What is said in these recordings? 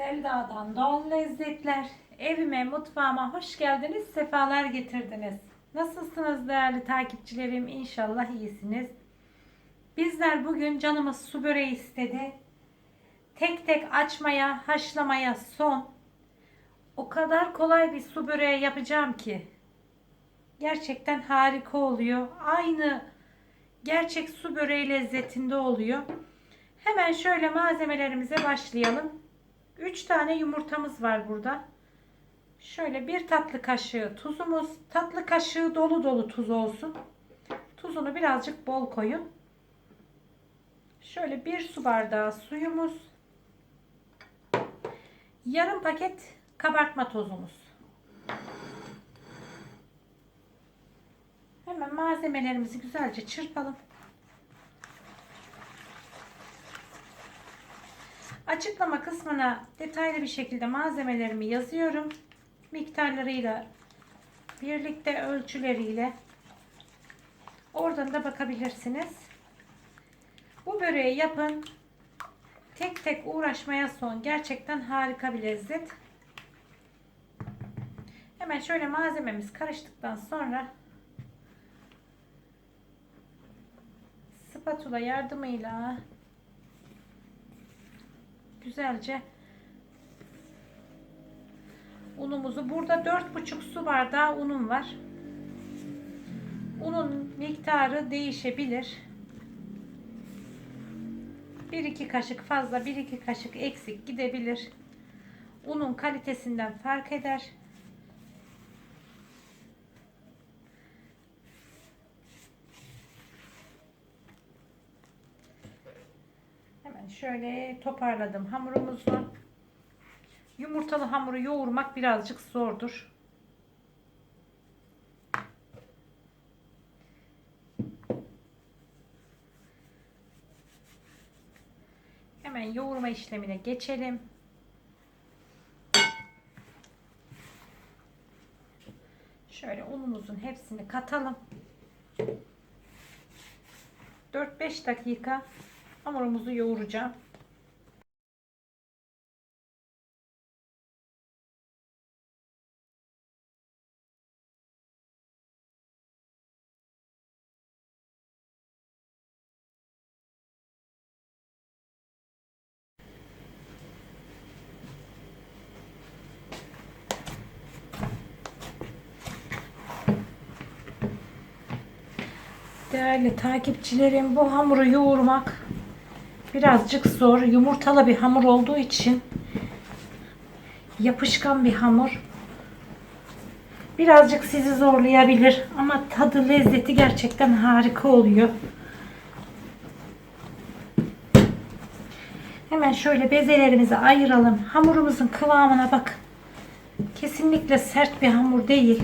Selda'dan doğal lezzetler. Evime, mutfağıma hoş geldiniz, sefalar getirdiniz. Nasılsınız değerli takipçilerim? İnşallah iyisiniz. Bizler bugün canımız su böreği istedi. Tek tek açmaya, haşlamaya son. O kadar kolay bir su böreği yapacağım ki. Gerçekten harika oluyor. Aynı gerçek su böreği lezzetinde oluyor. Hemen şöyle malzemelerimize başlayalım. 3 tane yumurtamız var burada. Şöyle bir tatlı kaşığı tuzumuz. Tatlı kaşığı dolu dolu tuz olsun. Tuzunu birazcık bol koyun. Şöyle bir su bardağı suyumuz. Yarım paket kabartma tozumuz. Hemen malzemelerimizi güzelce çırpalım. Açıklama kısmına detaylı bir şekilde malzemelerimi yazıyorum. Miktarlarıyla birlikte ölçüleriyle oradan da bakabilirsiniz. Bu böreği yapın. Tek tek uğraşmaya son. Gerçekten harika bir lezzet. Hemen şöyle malzememiz karıştıktan sonra spatula yardımıyla güzelce unumuzu burada 4,5 su bardağı unum var. Unun miktarı değişebilir. 1-2 kaşık fazla 1-2 kaşık eksik gidebilir. Unun kalitesinden fark eder. Hemen şöyle toparladım hamurumuzu. Yumurtalı hamuru yoğurmak birazcık zordur. Hemen yoğurma işlemine geçelim. Şöyle unumuzun hepsini katalım. 4-5 dakika hamurumuzu yoğuracağım. Değerli takipçilerim bu hamuru yoğurmak birazcık zor. Yumurtalı bir hamur olduğu için yapışkan bir hamur. Birazcık sizi zorlayabilir ama tadı lezzeti gerçekten harika oluyor. Hemen şöyle bezelerimizi ayıralım. Hamurumuzun kıvamına bak. Kesinlikle sert bir hamur değil.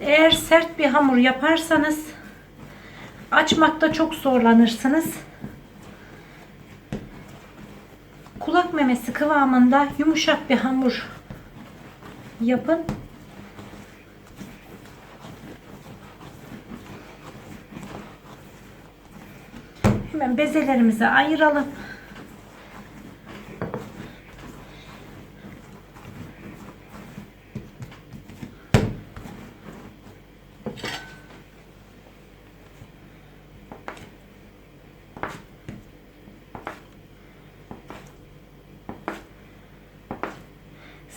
Eğer sert bir hamur yaparsanız açmakta çok zorlanırsınız. Kulak memesi kıvamında yumuşak bir hamur yapın. Hemen bezelerimizi ayıralım.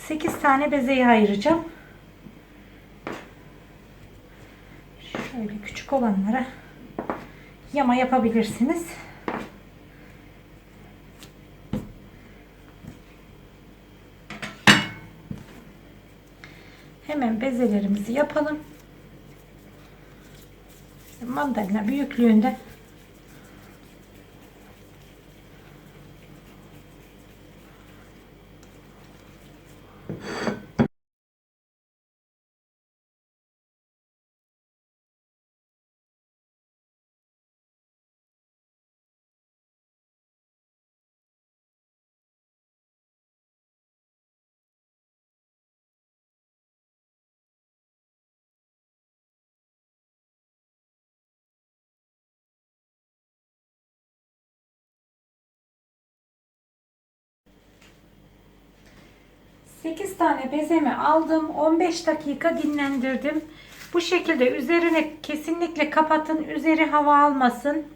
Sekiz tane bezeyi ayıracağım. Şöyle küçük olanlara yama yapabilirsiniz. Hemen bezelerimizi yapalım. Mandalina büyüklüğünde 8 tane bezemi aldım. 15 dakika dinlendirdim. Bu şekilde üzerine kesinlikle kapatın. Üzeri hava almasın.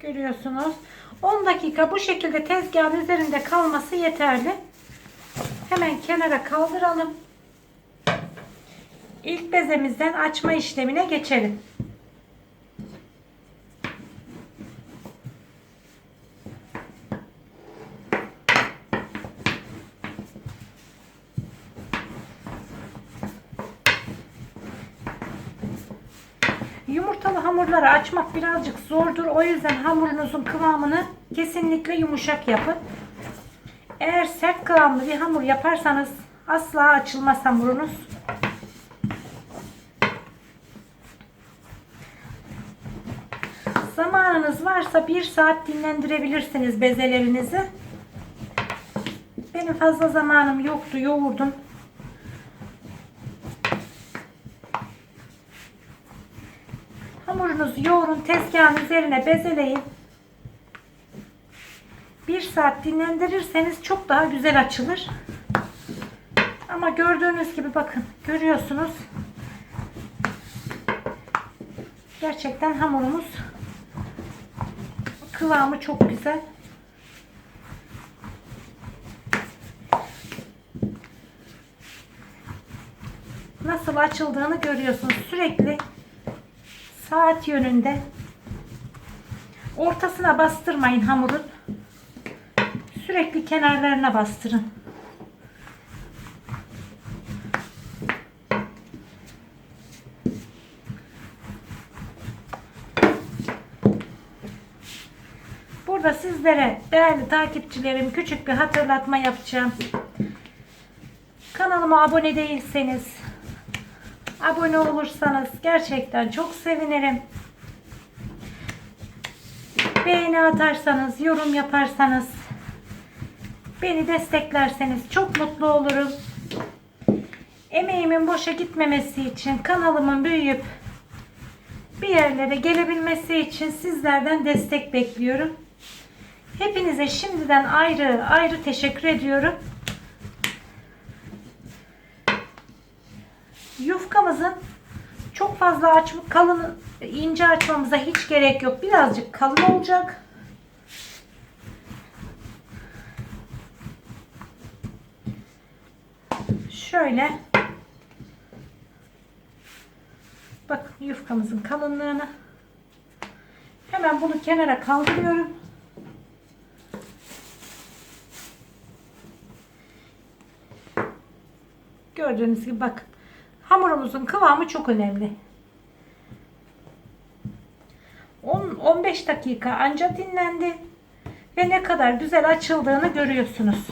Görüyorsunuz. 10 dakika bu şekilde tezgahın üzerinde kalması yeterli. Hemen kenara kaldıralım. İlk bezemizden açma işlemine geçelim. Yumurtalı hamurları açmak birazcık zordur. O yüzden hamurunuzun kıvamını kesinlikle yumuşak yapın. Eğer sert kıvamlı bir hamur yaparsanız asla açılmaz hamurunuz. Zamanınız varsa bir saat dinlendirebilirsiniz bezelerinizi. Benim fazla zamanım yoktu, yoğurdum. Hamurunuzu yoğurun, tezgahın üzerine bezeleyin. Bir saat dinlendirirseniz çok daha güzel açılır. Ama gördüğünüz gibi bakın, görüyorsunuz. Gerçekten hamurumuz kıvamı çok güzel. Nasıl açıldığını görüyorsunuz. Sürekli saat yönünde ortasına bastırmayın hamurun. Sürekli kenarlarına bastırın. Burada sizlere değerli takipçilerim küçük bir hatırlatma yapacağım. Kanalıma abone değilseniz abone olursanız gerçekten çok sevinirim. Beğeni atarsanız, yorum yaparsanız, beni desteklerseniz çok mutlu olurum. Emeğimin boşa gitmemesi için, kanalımın büyüyüp bir yerlere gelebilmesi için sizlerden destek bekliyorum. Hepinize şimdiden ayrı ayrı teşekkür ediyorum. Yufkamızın çok fazla aç, kalın, ince açmamıza hiç gerek yok. Birazcık kalın olacak. Şöyle bakın yufkamızın kalınlığını hemen bunu kenara kaldırıyorum. Gördüğünüz gibi bakın. Hamurumuzun kıvamı çok önemli. 10-15 dakika anca dinlendi. Ve ne kadar güzel açıldığını görüyorsunuz.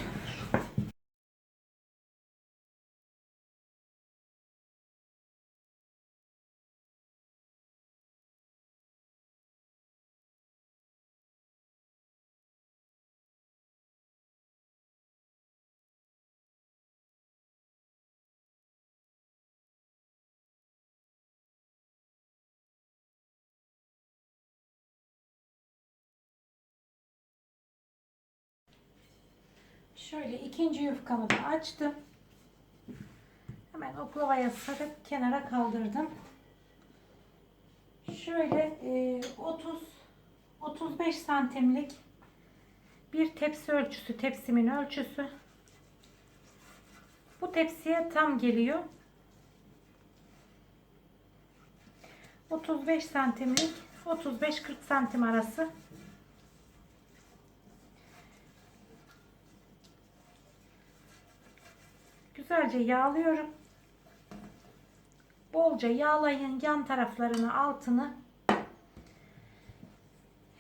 Şöyle ikinci yufkamı da açtım. Hemen oklavaya sarıp kenara kaldırdım. Şöyle e, 30 35 santimlik bir tepsi ölçüsü, tepsimin ölçüsü. Bu tepsiye tam geliyor. 35 santimlik 35-40 santim arası Güzelce yağlıyorum. Bolca yağlayın yan taraflarını, altını.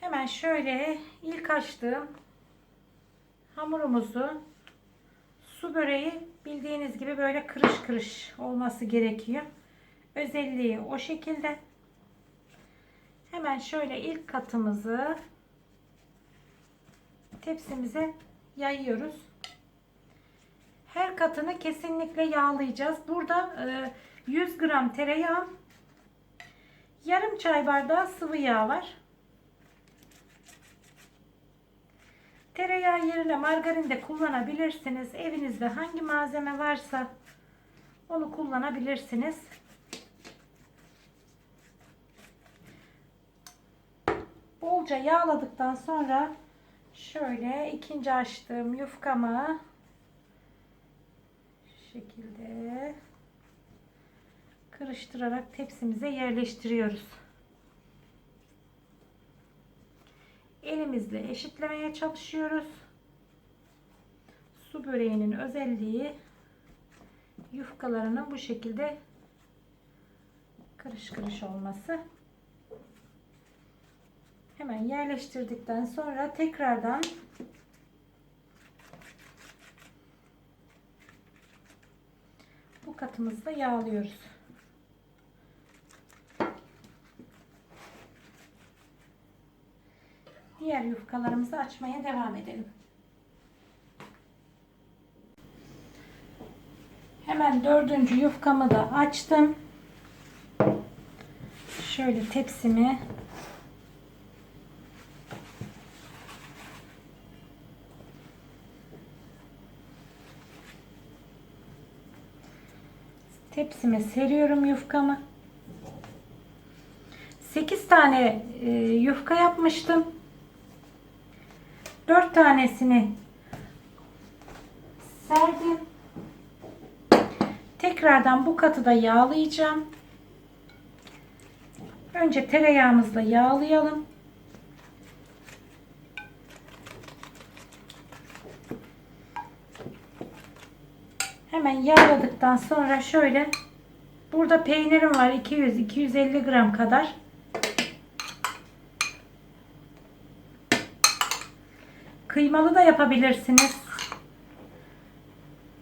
Hemen şöyle ilk açtığım hamurumuzu su böreği bildiğiniz gibi böyle kırış kırış olması gerekiyor. Özelliği o şekilde. Hemen şöyle ilk katımızı tepsimize yayıyoruz. Her katını kesinlikle yağlayacağız. Burada 100 gram tereyağı, yarım çay bardağı sıvı yağ var. Tereyağı yerine margarin de kullanabilirsiniz. Evinizde hangi malzeme varsa onu kullanabilirsiniz. Bolca yağladıktan sonra şöyle ikinci açtığım yufkamı şekilde karıştırarak tepsimize yerleştiriyoruz. Elimizle eşitlemeye çalışıyoruz. Su böreğinin özelliği yufkalarının bu şekilde karış karış olması. Hemen yerleştirdikten sonra tekrardan bu katımızda yağlıyoruz. Diğer yufkalarımızı açmaya devam edelim. Hemen dördüncü yufkamı da açtım. Şöyle tepsimi tepsime seriyorum yufkamı. 8 tane e, yufka yapmıştım. 4 tanesini serdim. Tekrardan bu katı da yağlayacağım. Önce tereyağımızla yağlayalım. Hemen yağladıktan sonra şöyle burada peynirim var 200-250 gram kadar. Kıymalı da yapabilirsiniz.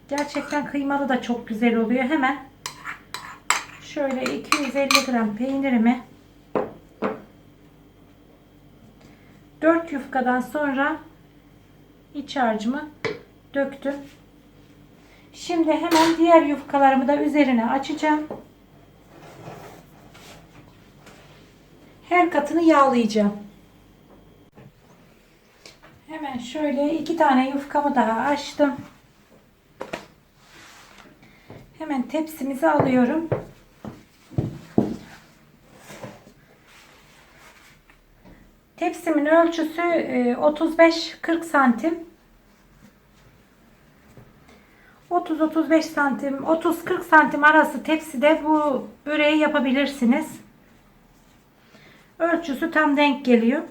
Gerçekten kıymalı da çok güzel oluyor. Hemen şöyle 250 gram peynirimi 4 yufkadan sonra iç harcımı döktüm. Şimdi hemen diğer yufkalarımı da üzerine açacağım. Her katını yağlayacağım. Hemen şöyle iki tane yufkamı daha açtım. Hemen tepsimizi alıyorum. Tepsimin ölçüsü 35-40 santim. 30-35 santim, 30-40 santim arası tepside bu böreği yapabilirsiniz. Ölçüsü tam denk geliyor.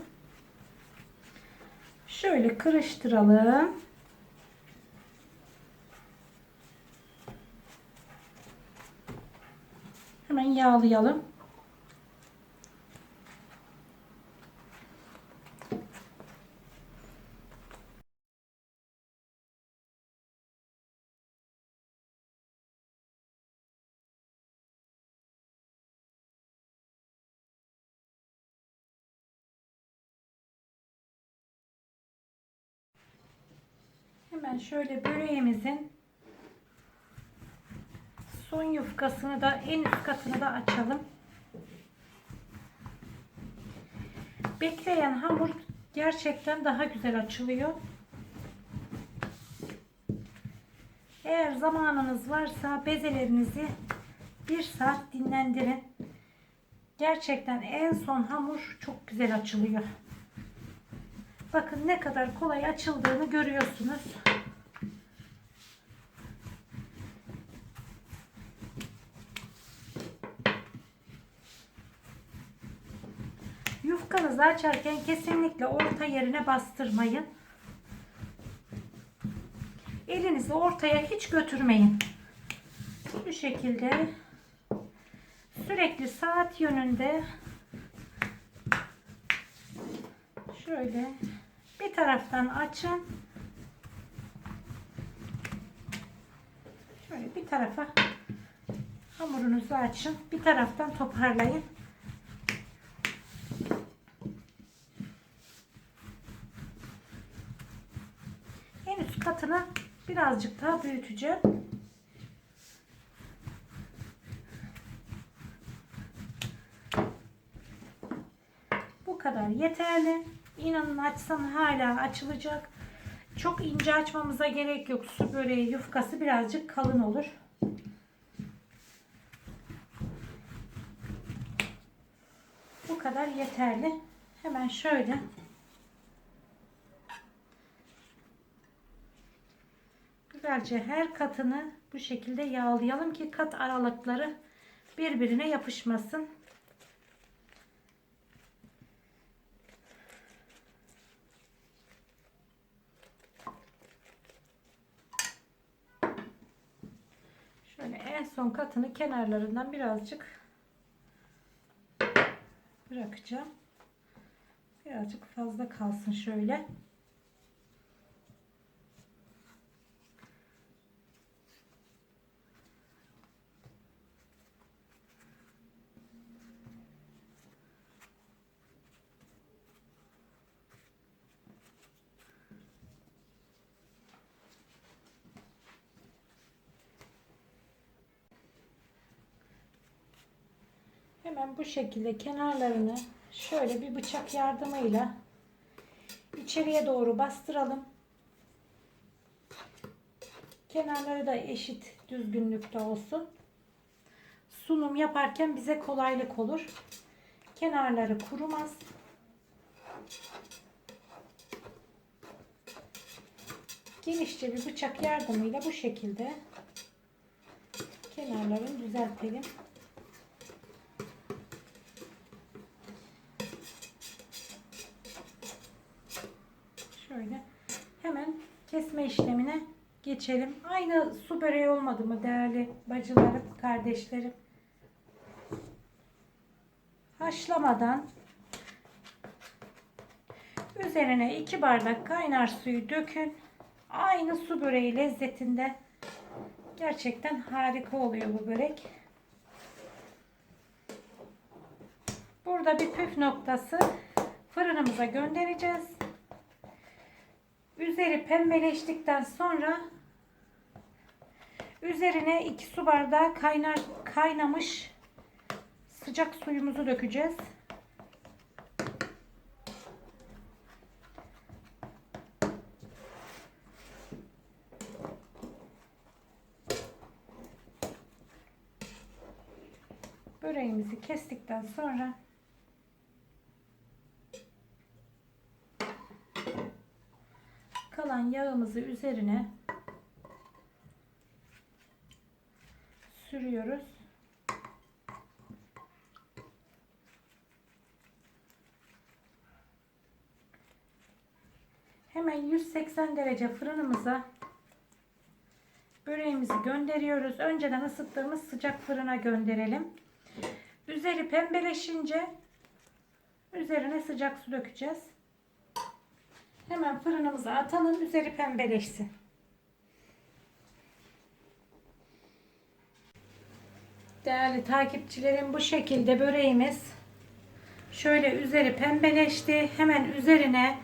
Şöyle karıştıralım. Hemen yağlayalım. Hemen şöyle böreğimizin son yufkasını da en üst katını da açalım. Bekleyen hamur gerçekten daha güzel açılıyor. Eğer zamanınız varsa bezelerinizi bir saat dinlendirin. Gerçekten en son hamur çok güzel açılıyor. Bakın ne kadar kolay açıldığını görüyorsunuz. Yufkanızı açarken kesinlikle orta yerine bastırmayın. Elinizi ortaya hiç götürmeyin. Bu şekilde sürekli saat yönünde şöyle bir taraftan açın. Şöyle bir tarafa hamurunuzu açın. Bir taraftan toparlayın. En katını birazcık daha büyüteceğim. Bu kadar yeterli. İnanın açsam hala açılacak. Çok ince açmamıza gerek yok. Su böreği yufkası birazcık kalın olur. Bu kadar yeterli. Hemen şöyle güzelce her katını bu şekilde yağlayalım ki kat aralıkları birbirine yapışmasın. Şöyle en son katını kenarlarından birazcık bırakacağım. Birazcık fazla kalsın şöyle. Hemen bu şekilde kenarlarını şöyle bir bıçak yardımıyla içeriye doğru bastıralım. Kenarları da eşit düzgünlükte olsun. Sunum yaparken bize kolaylık olur. Kenarları kurumaz. Genişçe bir bıçak yardımıyla bu şekilde kenarlarını düzeltelim. Şöyle hemen kesme işlemine geçelim. Aynı su böreği olmadı mı değerli bacılarım, kardeşlerim? Haşlamadan üzerine 2 bardak kaynar suyu dökün. Aynı su böreği lezzetinde. Gerçekten harika oluyor bu börek. Burada bir püf noktası fırınımıza göndereceğiz. Üzeri pembeleştikten sonra üzerine 2 su bardağı kaynar kaynamış sıcak suyumuzu dökeceğiz. Böreğimizi kestikten sonra yağımızı üzerine sürüyoruz. Hemen 180 derece fırınımıza böreğimizi gönderiyoruz. Önceden ısıttığımız sıcak fırına gönderelim. Üzeri pembeleşince üzerine sıcak su dökeceğiz. Hemen fırınımıza atalım. Üzeri pembeleşsin. Değerli takipçilerim bu şekilde böreğimiz şöyle üzeri pembeleşti. Hemen üzerine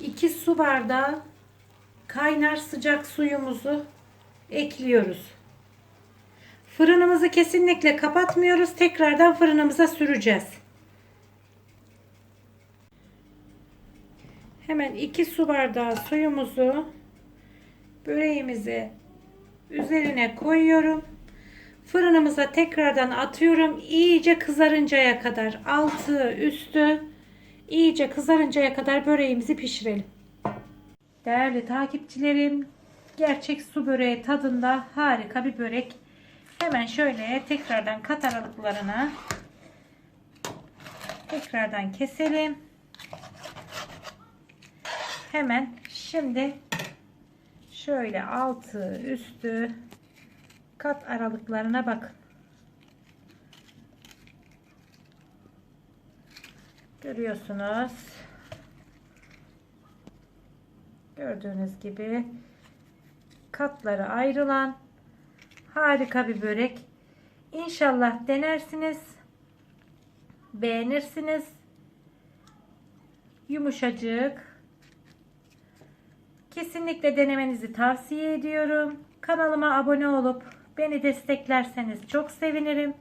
2 su bardağı kaynar sıcak suyumuzu ekliyoruz. Fırınımızı kesinlikle kapatmıyoruz. Tekrardan fırınımıza süreceğiz. Hemen 2 su bardağı suyumuzu böreğimizi üzerine koyuyorum. Fırınımıza tekrardan atıyorum. İyice kızarıncaya kadar altı üstü iyice kızarıncaya kadar böreğimizi pişirelim. Değerli takipçilerim, gerçek su böreği tadında harika bir börek. Hemen şöyle tekrardan kat aralıklarına tekrardan keselim. Hemen şimdi şöyle altı üstü kat aralıklarına bakın. Görüyorsunuz. Gördüğünüz gibi katları ayrılan harika bir börek. İnşallah denersiniz. Beğenirsiniz. Yumuşacık. Kesinlikle denemenizi tavsiye ediyorum. Kanalıma abone olup beni desteklerseniz çok sevinirim.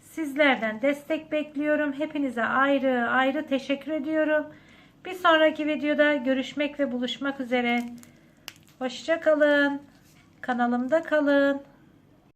Sizlerden destek bekliyorum. Hepinize ayrı ayrı teşekkür ediyorum. Bir sonraki videoda görüşmek ve buluşmak üzere. Hoşça kalın. Kanalımda kalın.